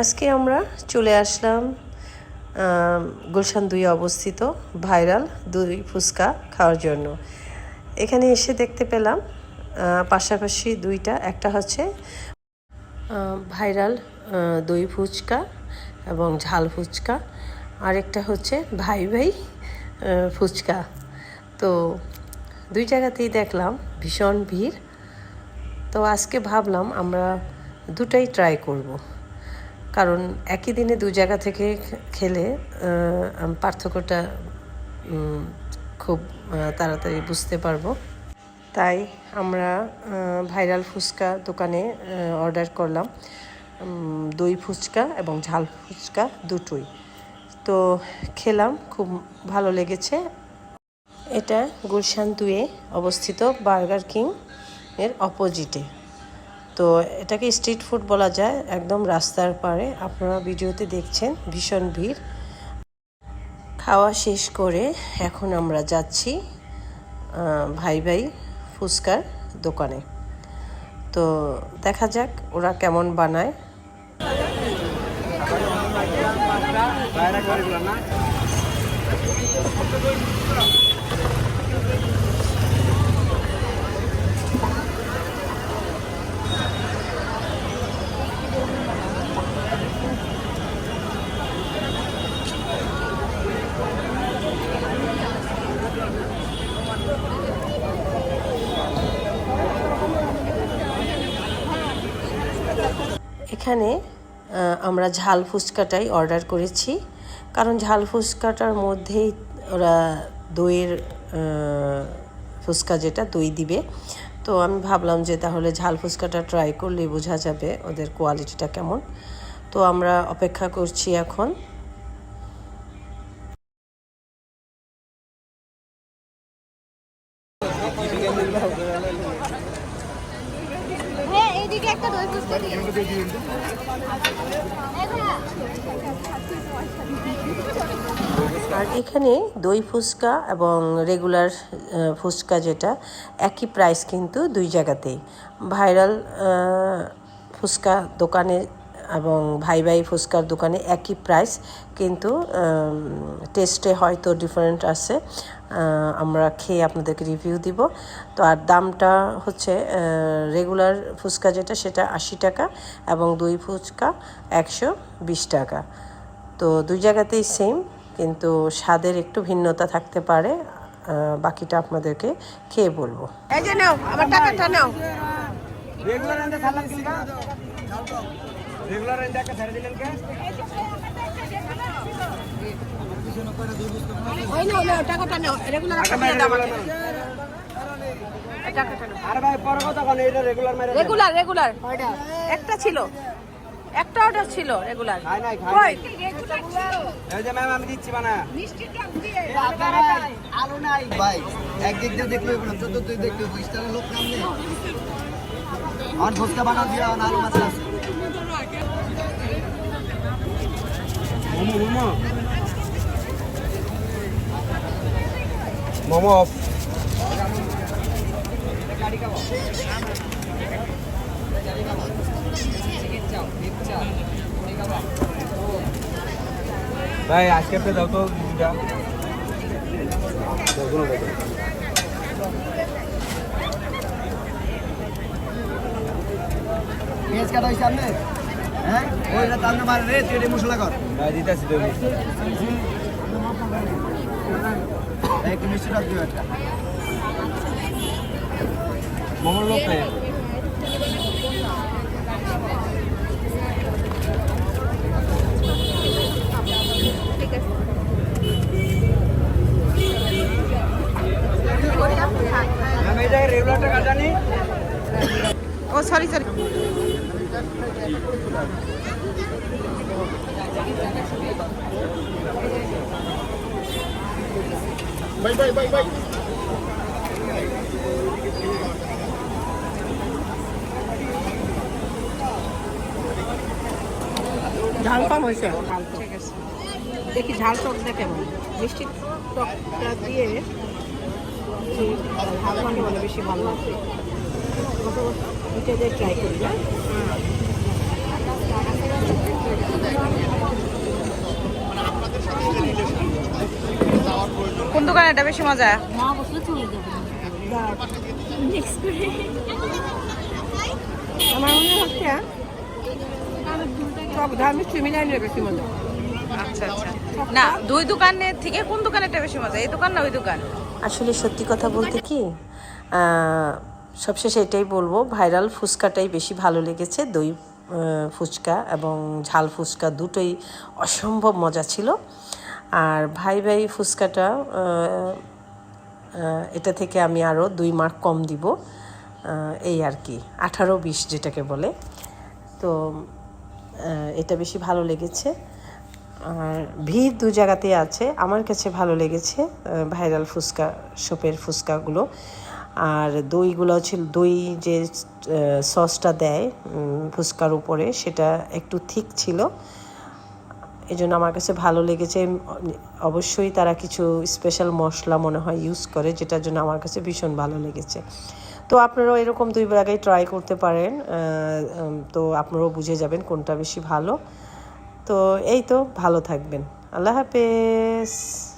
আজকে আমরা চলে আসলাম গুলশান দুই অবস্থিত, ভাইরাল দুই ফুচকা খাওয়ার জন্য। এখানে এসে দেখতে পেলাম পাশাপাশি দুইটা, একটা হচ্ছে ভাইরাল দই ফুচকা এবং ঝাল ফুচকা, আরেকটা হচ্ছে ভাই ভাই ফুচকা। তো দুই জায়গাতেই দেখলাম, ভীষণ ভিড়। তো আজকে ভাবলাম আমরা দুটাই ট্রাই করব। কারণ একই দিনে দু জায়গা থেকে খেলে পার্থক্যটা খুব তাড়াতাড়ি বুঝতে পারব। তাই আমরা ভাইরাল ফুচকা দোকানে অর্ডার করলাম। দই ফুচকা এবং ঝাল ফুচকা দুটোই। তো খেলাম, খুব ভালো লেগেছে। এটা গুলশান দুয়ে অবস্থিত বার্গার কিং এর অপোজিটে তো এটাকে স্ট্রিট ফুড বলা যায়, একদম রাস্তার পাড়ে। আপনারা ভিডিওতে দেখছেন, ভীষণ ভিড়। খাওয়া শেষ করে এখন আমরা যাচ্ছি ভাই ভাই ফুচকার দোকানে। তো দেখা যাক ওরা কেমন বানায়। এখানে আমরা ঝাল ফুচকাটাই অর্ডার করেছি। কারণ ঝাল ফুচকাটার মধ্যেই ওরা দইয়ের ফুচকা যেটা, দই দিবে। তো আমি ভাবলাম যে তাহলে ঝাল ফুচকাটা ট্রাই করলেই বোঝা যাবে ওদের কোয়ালিটিটা কেমন। তো আমরা অপেক্ষা করছি এখন। এইদিকে একটা দই ফুচকা দিন। আর এখানে দই ফুচকা এবং রেগুলার ফুচকা যেটা একই প্রাইস কিন্তু দুই জায়গাতেই ভাইরাল ফুচকা দোকানে এবং ভাই ভাই ফুচকার দোকানে একই প্রাইস কিন্তু টেস্টে হয়তো ডিফারেন্ট আছে। আমরা খেয়ে আপনাদেরকে রিভিউ দিব। তো আর দামটা হচ্ছে রেগুলার ফুচকা যেটা সেটা আশি টাকা এবং দুই ফুচকা একশো বিশ টাকা। তো দুই জায়গাতেই সেম কিন্তু স্বাদের একটু ভিন্নতা থাকতে পারে। বাকিটা আপনাদেরকে খেয়ে বলব। এই যে নাও আমার টাকাটা নাও। রেগুলার রেগুলার ছেড়ে দিলেন কে? রেগুলার রেগুলার রেগুলার রেগুলার একটা ছিল। একটা অর্ডার ছিল রেগুলার এই যে ম্যাম আমি দিচ্ছি আলু নাই। ভাই একদিক দিয়ে দেখলে দেখলে লোক নাম নেই। আমার ফুচকা বানাও দিয়া আলু মাছ আছে। মোমো অফ ভাই আজকে আপনি দাও তো দুটা। পেঁয়াজ কাটা হয়েছে আপনি হ্যাঁ? ওইটা তার নাম রে তুই এটা মশলা কর। দিতেছি তো একটু মিষ্টি টক দিও একটা। মোমোর লোক নাই ম্যাম এই কাটানি ও সরি সরি ঝাল কম হয়েছে? ঠিক আছে। দেখি ঝাল টকটা কেমন মিষ্টি টকটা দিয়ে যে ঝাল মানে বেশি ভালো লাগবে এটা দিয়ে ট্রাই করি না কোন দোকানে এটা বেশি মজা? আমার মনে হচ্ছে আচ্ছা আচ্ছা। না দুই দোকানের থেকে কোন দোকানেটা বেশি মজা? এই দোকান না ওই দোকান? আসলে সত্যি কথা বলতে কি সবশেষে এটাই বলব ভাইরাল ফুচকাটাই বেশি ভালো লেগেছে দই ফুচকা এবং ঝাল ফুচকা দুটোই অসম্ভব মজা ছিল। আর ভাই ভাই ফুচকাটা এটা থেকে আমি আরও দুই মার্ক কম দিব এই আর কি, আঠারো বিশ যেটাকে বলে। তো এটা বেশি ভালো লেগেছে। আর ভিড় দু জায়গাতেই আছে, আমার কাছে ভালো লেগেছে ভাইরাল ফুচকা, শপের ফুচকাগুলো। আর দইগুলো ছিল দই যে সসটা দেয় ফুচকার উপরে, সেটা একটু থিক ছিল। এই জন্য আমার কাছে ভালো লেগেছে। অবশ্যই তারা কিছু স্পেশাল মশলা মনে হয় ইউজ করে, যেটার জন্য আমার কাছে ভীষণ ভালো লেগেছে। তো আপনারাও এরকম দুই জায়গায় ট্রাই করতে পারেন তো আপনারাও বুঝে যাবেন কোনটা বেশি ভালো। তো এই তো, ভালো থাকবেন। আল্লাহ হাফেজ।